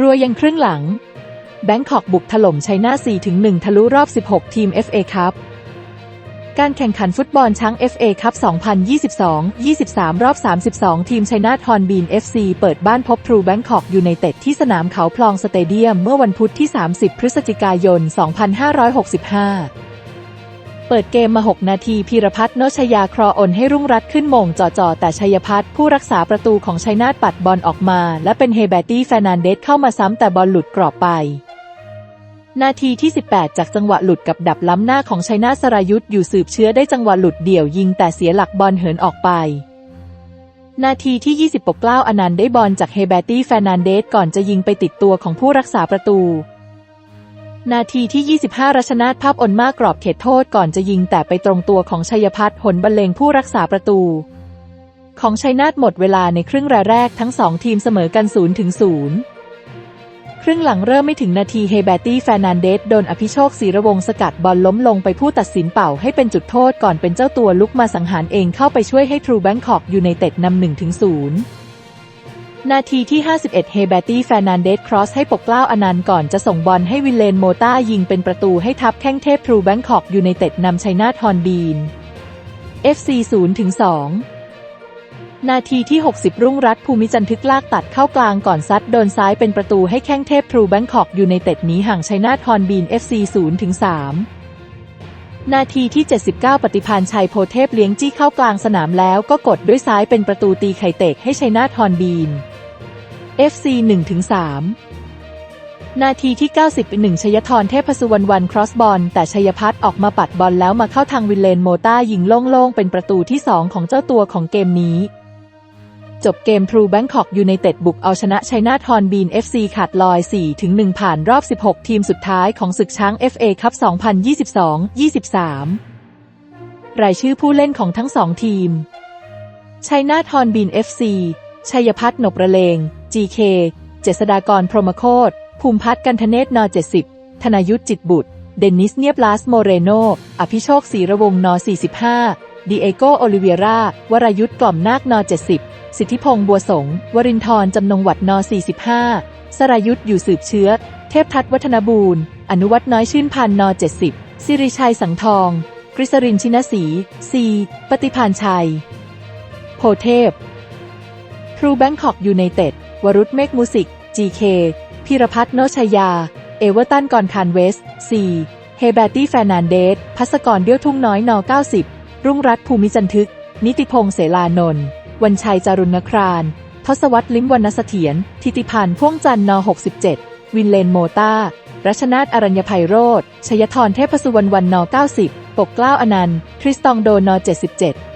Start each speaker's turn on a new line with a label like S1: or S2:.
S1: รัวยังครึ่งหลัง แบงคอกบุกถล่มชัยนา4 1 ทะลุรอบ 16 ทีม FA ครับการแข่งขันฟุตบอลช้าง FA คัพ 2022-23 รอบ 32 ทีมไชน่าทอนบีน FC เปิดบ้านพบทรูแบงคอกยูไนเต็ดที่สนามเขาพลองสเตเดียมเมื่อวันพุธที่ 30 พฤศจิกายน 2565 เปิดเกมมา 6 นาทีพีรพัฒน์โนชยาครออนให้รุ่งรัตขึ้นมงจ่อๆแต่ชัยพัฒน์ผู้รักษาประตูของชัยนาทปัดบอลออกมา และเป็นเฮเบตตี้แฟนันเดสเข้ามาซ้ำแต่บอลหลุดกรอบไป นาทีที่ 18 จากจังหวะหลุดกับดับล้ำหน้าของชัยนาทสรายุทธ์อยู่สืบเชื้อได้จังหวะหลุดเดี่ยวยิงแต่เสียหลักบอลเหินออกไปนาทีที่20ปกเกล้าอนันต์ได้บอลจากเฮเบตตี้แฟนันเดสก่อนจะยิงไปติดตัวของผู้รักษาประตู นาทีที่ 25 รัชนาทภาพอนมากกรอบเขตโทษก่อนจะยิงแต่ไปตรงตัวของชัยพัฒน์หนบรรเลงผู้รักษาประตู ของชัยนาทหมดเวลาในครึ่งแรกทั้งสองทีมเสมอกัน0ถึง0ครึ่งหลังเริ่มไม่ถึงนาทีเฮเบตตี้แฟนันเดสโดนอภิโชคศรีระวงสกัดบอลล้มลงไปผู้ตัดสินเป่าให้เป็นจุดโทษก่อนเป็นเจ้าตัวลุกมาสังหารเองเข้าไปช่วยให้ทรูแบงคอกยูไนเต็ดนำ1ถึง0 นาทีที่ 51 เฮเบตตี้แฟร์นันเดสครอสให้ปกเกล้าอนันต์ก่อนจะส่งบอลให้วิเลนโมต้ายิงเป็นประตูให้ทัพแข้งเทพทรูแบงคอกยูไนเต็ดนำชัยนาทฮอนบีน FC 0ถึง2นาทีที่ 60 รุ่งรัตภูมิจันทึกลากตัดเข้ากลางก่อนซัดโดนซ้ายเป็นประตูให้แข้งเทพทรูแบงคอกยูไนเต็ดหนีห่างชัยนาทฮอนบีน FC 0ถึง3นาทีที่ 79 ปฏิพานชัยโพเทพเลี้ยงจี้เข้ากลางสนามแล้วก็กดด้วยซ้ายเป็นประตูตีไข่เตกให้ชัยนาทฮอนบีน FC 1ถึง3นาทีที่90เป็นหนึ่งชยธรเทพสุวรรณวันครอสบอล แต่ชัยพัฒน์ออกมาปัดบอลแล้วมาเข้าทางวินเลนโมต้ายิงโล่งๆ เป็นประตูที่ 2 ของเจ้าตัวของเกมนี้ จบเกมทรูแบงคอกยูไนเต็ดบุกเอาชนะชัยนาทฮอนบีน FC ขาดลอย 4-1 ผ่านรอบ 16 ทีมสุดท้ายของศึกช้าง FA คัพ2022-23 รายชื่อผู้เล่นของทั้งสองทีมชัยนาทฮอนบีน FC ชัยพัฒน์หนบระเลง GK เจษดากรพรหมโคตภูมิพัฒน์กันธเนศน70 ธนายุทธจิตบุตร เดนิสเนียบลาสโมเรโน อภิโชคศรีระวงน45ดีเอโกโอลิเวียราวรายุทธกล่อมนาคน70 สิทธิพงษ์บัวสง วรินทร์จำนงวัดน45 สรายุทธอยู่สืบเชื้อ เทพทัศน์วัฒนบูรณ์ อนุวัฒน์น้อยชื่นพันน70 สิริชัยสังทอง กฤษรินชินศรีซี ปฏิพานชัย โพเทพ ทรูแบงคอกยูไนเต็ด วรุษเมกมูสิก GK พิรพัฒน์โนชยา เอเวอร์ตันกอนคานเวส C เฮเบตตี้แฟนันเดส พัสกรเดี้ยวทุ่งน้อยน90 รุ่งรัตภูมิจันทึก นิติพงษ์เสลานนท์วันชัยจารุณคราน ทศวรรษลิ้มวรรณเสถียร ทิติพันธ์พ่วงจันทร์น67 วินเลนโมตารัชนาตอรัญญภัยโรธชยธรเทพสุวรรณวันน90 ปกเกล้าอนันต์ทริสตองโดน 77